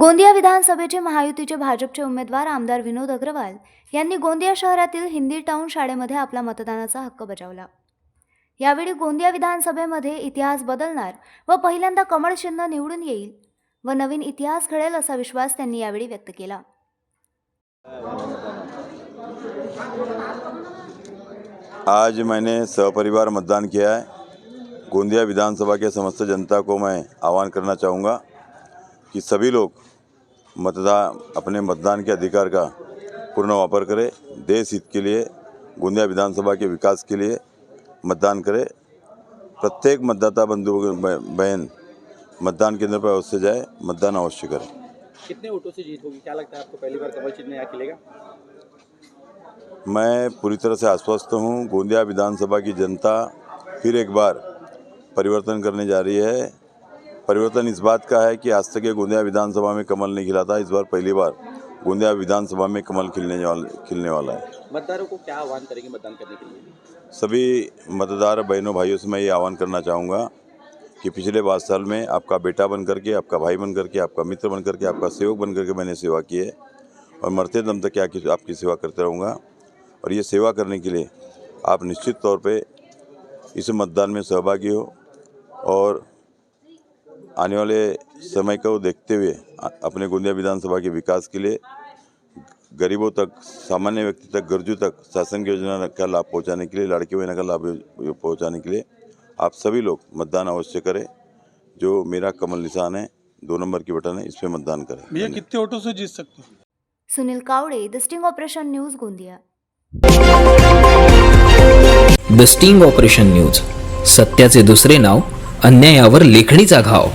गोंदिया विधानसभेचे महायुतीचे भाजपचे उमेदवार आमदार विनोद अग्रवाल यांनी गोंदिया शहरातील हिंदी टाऊन शाळेमध्ये आपला मतदानाचा हक्क बजावला. यावेळी गोंदिया विधानसभेमध्ये इतिहास बदलणार व पहिल्यांदा कमळ चिन्ह निवडून येईल व नवीन इतिहास घडेल असा विश्वास त्यांनी यावेळी व्यक्त केला. आज मैंने सपरिवार मतदान किया है। गोंदिया विधानसभा के समस्त जनता को मैं आह्वान करना चाहूँगा कि सभी लोग मतदान अपने मतदान के अधिकार का पूर्ण वापर करें देश हित के लिए गोंदिया विधानसभा के विकास के लिए मतदान करें। प्रत्येक मतदाता बंधु बहन मतदान केंद्र पर अवश्य जाए मतदान अवश्य करें। कितने वोटों से जीत होगी? क्या लगता है आपको पहली बार कमल चिन्ह यहाँ खिलेगा? मैं पूरी तरह से आश्वस्त हूँ गोंदिया विधानसभा की जनता फिर एक बार परिवर्तन करने जा रही है। परिवर्तन इस बात का है कि आज तक ये गोंदिया विधानसभा में कमल नहीं खिला था। इस बार पहली बार गोंदिया विधानसभा में कमल खिलने वाला खिलने वाला है। मतदारों को क्या आह्वान करेंगे मतदान करने के लिए? सभी मतदार बहनों भाइयों से मैं ये आह्वान करना चाहूँगा कि पिछले पाँच साल में आपका बेटा बन करके आपका भाई बन करके आपका मित्र बन करके आपका सेवक बन करके मैंने सेवा की है और मरते दम तक क्या आपकी सेवा करते रहूँगा और ये सेवा करने के लिए आप निश्चित तौर पे इस मतदान में सहभागी हो और आने वाले समय को देखते हुए अपने गोंदिया विधानसभा के विकास के लिए गरीबों तक सामान्य व्यक्ति तक गरजू तक शासन की योजना का लाभ पहुंचाने के लिए लड़की बहना का लाभ पहुंचाने के लिए आप सभी लोग मतदान अवश्य करें। जो मेरा कमल निशान है दो नंबर की बटन है इस पर मतदान करें। भैया कितने वोटों से जीत सकते हो? Sunil Kawade the sting operation news Gondia. The sting operation news सत्याचे दुसरे नाव अन्यायावर लेखणीचा घाव।